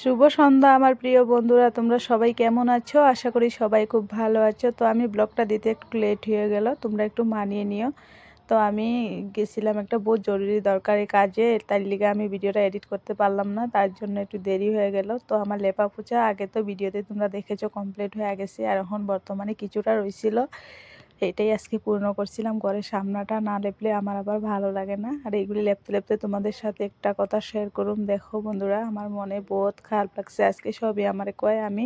শুভ সন্ধ্যা, আমার প্রিয় বন্ধুরা, তোমরা সবাই কেমন আছো? আশা করি সবাই খুব ভালো আছো। তো আমি ব্লগটা দিতে একটু লেট হয়ে গেল, তোমরা একটু মানিয়ে নিও। তো আমি গেছিলাম একটা বহুত জরুরি দরকারি কাজে, তার লিগে আমি ভিডিওটা এডিট করতে পারলাম না, তার জন্য একটু দেরি হয়ে গেল। তো আমার লেপা পোচা আগে তো ভিডিওতে তোমরা দেখেছ কমপ্লিট হয়ে গেছে, আর এখন বর্তমানে কিছুটা রয়েছিল এটাই আজকে পূর্ণ করছিলাম। ঘরের সামনাটা না লেপলে আমার আবার ভালো লাগে না। আর এইগুলি লেপতে লেপতে তোমাদের সাথে একটা কথা শেয়ার করুন দেখো বন্ধুরা, আমার মনে বহুত খারাপ লাগছে। আজকে সবই আমার কয়, আমি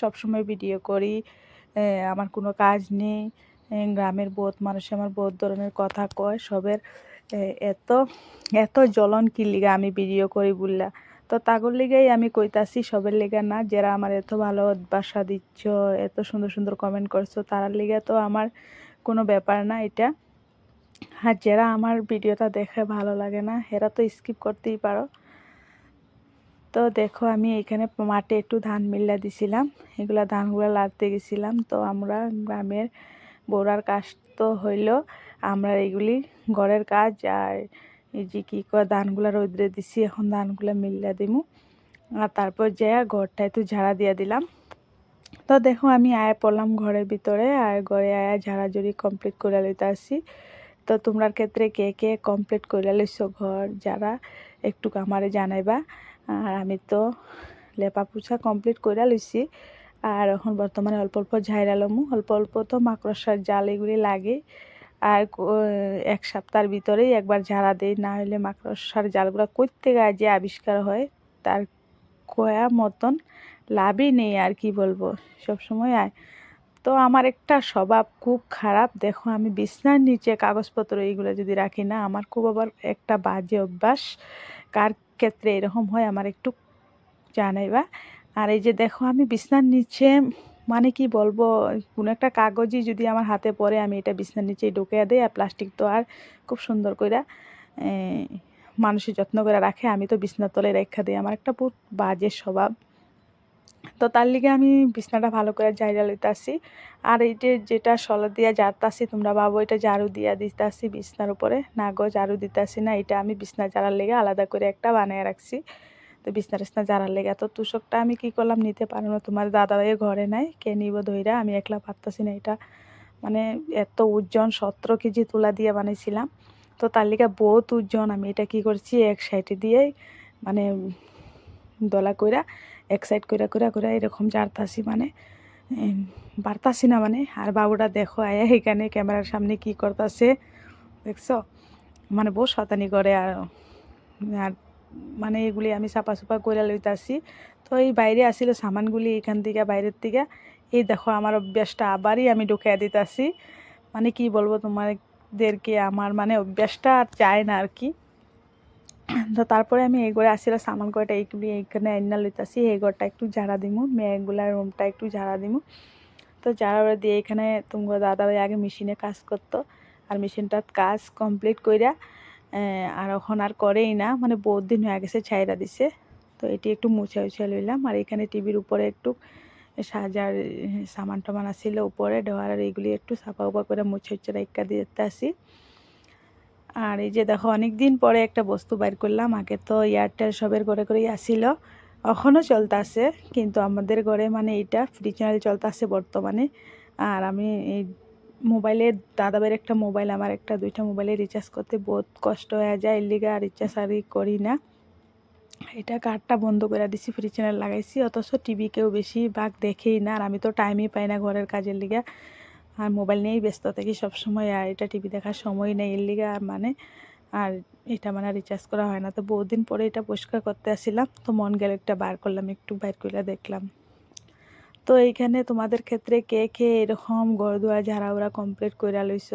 সবসময় ভিডিও করি। আমার কোনো কাজ নেই। গ্রামের বহুত মানুষ আমার বহুত ধরনের কথা কয়। সবের এত এত জ্বলন কি লিগা আমি ভিডিও করি বললা। তো তাগর লিগেই আমি কইতাছি, সবের লিগে না। যারা আমার এত ভালো বাসা দিচ্ছ, এত সুন্দর সুন্দর কমেন্ট করছ, তারার লিগে তো আমার কোনো ব্যাপার না এটা। আর যারা আমার ভিডিওটা দেখে ভালো লাগে না, এরা তো স্কিপ করতেই পারো। তো দেখো, আমি এখানে মাঠে একটু ধান মিল্লা দিছিলাম। এগুলা ধানগুলো লাড়তে গেছিলাম। তো আমরা গ্রামের বড়ার কাজ তো হইল। আমরা এগুলি ঘরের কাজ আর এই যে কী করে ধানগুলো রোদ্রে দিছি, এখন ধানগুলো মিল্লা দিমু। আর তারপর যে ঘরটা একটু ঝাড়া দিয়ে দিলাম। তো দেখো, আমি আয়া পড়লাম ঘরের ভিতরে, আর ঘরে আয়া ঝাড়া ঝাড়াঝুড়ি কমপ্লিট করে লইতে আসি। তো তোমরার ক্ষেত্রে কে কে কমপ্লিট করে লইছো ঘর, যারা একটু আমারে জানাইবা। আর আমি তো লেপা পুছা কমপ্লিট করে লইছি। আর এখন বর্তমানে অল্প অল্প ঝাইরালমু অল্প অল্প তো মাকড়সার জাল এগুলি লাগে। আর এক সপ্তাহের ভিতরেই একবার ঝাড়া দেই, না হলে মাকড়সার জালগুলো করতে গায়ে যে আবিষ্কার হয়, তার কয়া মতন লাভই নেই আর কি বলব, সবসময় আয়। তো আমার একটা স্বভাব খুব খারাপ, দেখো আমি বিছনার নিচে কাগজপত্র এইগুলো যদি রাখি না, আমার খুব আবার একটা বাজে অভ্যাস। কার ক্ষেত্রে এরকম হয় আমার একটু জানাইবা। আর এই যে দেখো আমি বিছনার নিচে মানে কি বলব, কোনো একটা কাগজই যদি আমার হাতে পড়ে, আমি এটা বিছনার নিচে ঢুকিয়ে দিই আর প্লাস্টিক তো আর খুব সুন্দর করে মানুষের যত্ন করে রাখে। আমি তো বিছনার তলে রেখা দিই, আমার একটা বহুত বাজে স্বভাব। তো তার লিগে আমি বিছনাটা ভালো করে জায়গা লইতে আসি আর এইটা যেটা সল দিয়া জারতাছি তোমরা ভাবো এটা ঝাড়ু দিয়া আসি বিছনার উপরে। না গো, ঝাড়ু আসি না, এটা আমি বিছনা ঝাড়ার লেগে আলাদা করে একটা বানিয়ে রাখছি। তো বিছনা টিছনা ঝাড়ার লেগে, তো তুষকটা আমি কি করলাম, নিতে পারো না। তোমার দাদাভাই ঘরে নাই, কে নিব ধইরা? আমি একলা পারতাছি না এটা। মানে এত ওজন সতেরো কেজি তুলা দিয়ে বানিয়েছিলাম তো তার লিগে বহুত ওজন আমি এটা কি করছি, এক সাইডে দিয়েই মানে দলা কইরা, এক সাইড কইরা কইরা কইরা এরকম জারতাছি মানে বাড়তাছি না মানে। আর বাবুটা দেখো, আয়া এখানে ক্যামেরার সামনে কি করতেছে, দেখছ? মানে বহু শতানি করে আর আর মানে এগুলি আমি চাপা চুপা করে লইতাছি তো এই বাইরে আসিল সামানগুলি এখান থেকে, বাইরের থেকে। এই দেখো আমার অভ্যাসটা আবারই আমি ঢুকিয়ে দিতেছি মানে কি বলব তোমাদেরকে, আমার মানে অভ্যাসটা আর চায় না আর কি। তো তারপরে আমি এই ঘরে আসছিলাম সামান কয়টা এইগুলি এইখানে আইনা লইতাছি এই ঘরটা একটু ঝাড়া দিমু, মেয়েগুলার রুমটা একটু ঝাড়া দিমু। তো ঝাড়া দিয়ে এখানে তোমার দাদা ভাই আগে মেশিনে কাজ করতো। আর মেশিনটার কাজ কমপ্লিট কইরা আর এখন আর করেই না। মানে বহুত দিন হয়ে গেছে ছাইরা দিছে। তো এটি একটু মুছা উছা লইলাম। আর এখানে টিভির উপরে একটু সাজার সামান টামান আসছিল উপরে। ডোয়ার আর এইগুলি একটু সাফা উপা করে মুছে উচ্ছে রেখা দিতে আসি আর এই যে দেখো অনেক দিন পরে একটা বস্তু বাইর করলাম। আগে তো এয়ারটেল সবের ঘরে করেই আসিল। এখনও চলতেছে। কিন্তু আমাদের ঘরে মানে এইটা ফ্রি চ্যানেল চলতেছে বর্তমানে। আর আমি এই মোবাইলে দাদাবের একটা মোবাইল, আমার একটা, দুইটা মোবাইলে রিচার্জ করতে বহুত কষ্ট হয়ে যায়, এর লিগে আর রিচার্জ আর করি না। এটা কার্ডটা বন্ধ করে দিছি ফ্রি চ্যানেল লাগাইছি, অথচ টিভি কেউ বেশি ভাগ দেখেই না, আর আমি তো টাইমই পাই না ঘরের কাজের লিগে। আর মোবাইল নিয়েই ব্যস্ত থাকি সবসময়, আর এটা টিভি দেখার সময় নেই, এর লিগে আর মানে আর এটা মানে রিচার্জ করা হয় না। তো বহুদিন পরে এটা পরিষ্কার করতে আসছিলাম তো মন গেলে একটা বার করলাম, একটু বাইর করে দেখলাম। তো এইখানে তোমাদের ক্ষেত্রে কে কে এরকম ঘর দুয়ার ঝাড়া ওরা কমপ্লিট করে লইছ,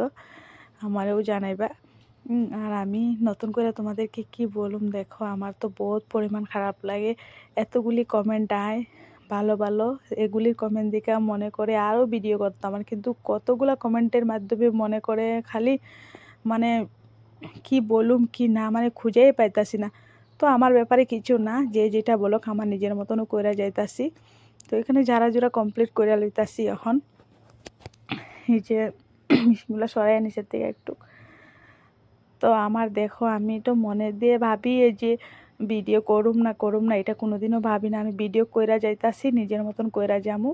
আমারও জানাইবা। আর আমি নতুন করে তোমাদেরকে কি বলুম, দেখো আমার তো বহুত পরিমাণ খারাপ লাগে। এতগুলি কমেন্ট আয়, ভালো ভালো। এগুলির কমেন্ট দিকে মনে করে আরও ভিডিও করতাম, আর কিন্তু কতগুলো কমেন্টের মাধ্যমে মনে করে খালি মানে কি বলুম, কি না মানে খুঁজেই পাইতাছি না। তো আমার ব্যাপারে কিছু না, যে যেটা বলো আমার নিজের মতনও করে যাইতাছি। তো এখানে যারা যারা কমপ্লিট করে লইতাছি এখন। এই যে মিশগুলো সরাই নিচের থেকে একটু। তো আমার দেখো, আমি তো মনে দিয়ে ভাবি এই যে ভিডিও করুম না করুম না, এটা কোনোদিনও ভাবি না। আমি ভিডিও কইরা যাইতাছি, নিজের মতন কইরা যামু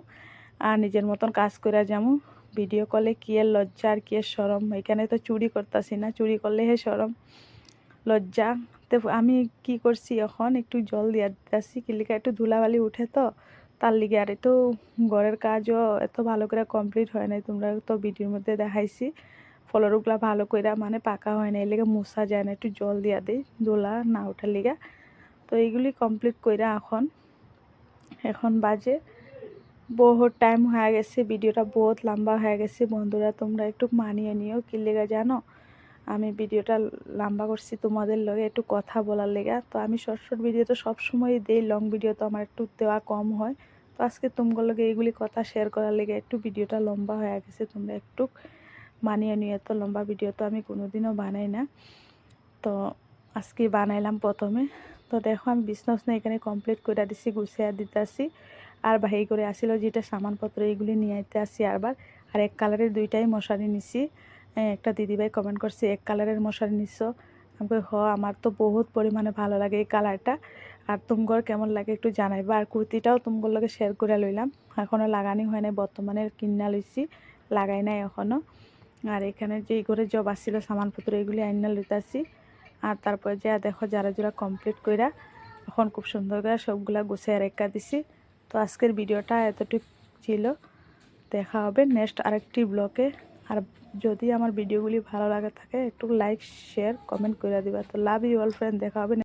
আর নিজের মতন কাজ কইরা যামু। ভিডিও কলে কি লজ্জা আর কি সরম এখানে তো চুরি করতাছি না, চুরি করলে হে সরম লজ্জা। তো আমি কি করছি এখন? একটু জল দিয়া দিতেছি কিলিকা একটু ধুলাবালি উঠে তো। তার লিগে আর একটু ঘরের কাজও এত ভালো করে কমপ্লিট হয় নাই। তোমরা তো ভিডিওর মধ্যে দেখাইছি। ফলরগুলা ভালো করে মানে পাকা হয় না এর লিগে মুছা যায় না, একটু জল দিয়া দিই, দোলা না ওঠার লিগা। তো এইগুলি কমপ্লিট কইরা এখন এখন বাজে। বহুত টাইম হয়ে গেছে, ভিডিওটা বহুত লম্বা হয়ে গেছে। বন্ধুরা, তোমরা একটু মানিয়ে নিও, কি লেগে জানো? আমি ভিডিওটা লম্বা করছি তোমাদের লগে একটু কথা বলার লেগা। তো আমি শর্ট শর্ট ভিডিও তো সবসময় দেই লং ভিডিও তো আমার একটু দেওয়া কম হয়। তো আজকে তোমার লগে এইগুলি কথা শেয়ার করার লেগে একটু ভিডিওটা লম্বা হয়ে গেছে, তোমরা একটু মানিয়ে নিয়ে। এত লম্বা ভিডিও তো আমি কোনোদিনও বানাই না। তো আজকে বানাইলাম প্রথমে। তো দেখো, আমি বিছনা উসনা এখানে কমপ্লিট করে দিছি, গুছিয়ে দিতেছি। আর বাহির করে আসিল যেটা সামানপত্র, এইগুলি নিয়ে আইতে আসি আরবার। আর এক কালারের দুইটাই মশারি নিছি। একটা দিদিভাই কমেন্ট করছে, এক কালারের মশারি নিছ? আমি হ, আমার তো বহুত পরিমাণে ভালো লাগে এই কালারটা। আর তুমগর কেমন লাগে একটু জানাইবা। আর কুর্তিটাও তুমগর লগে শেয়ার করে লইলাম। এখনও লাগানি হয় নাই বর্তমানে কিনা লইছি, লাগাই নাই এখনও আর এখানে যে ঘরে জব আসছিল, সামানপত্র এগুলি আইনা লইতাছি। আর তারপরে যা দেখো যারা যারা কমপ্লিট কইরা এখন খুব সুন্দর করে সবগুলা গুছিয়ে রেখা দিছি। তো আজকের ভিডিওটা এতটুকু ছিল। দেখা হবে নেক্সট আরেকটি ব্লগে আর যদি আমার ভিডিওগুলি ভালো লাগে থাকে, একটু লাইক শেয়ার কমেন্ট করে দিবা। তো লাভ ইউ অল ফ্রেন্ড দেখা হবে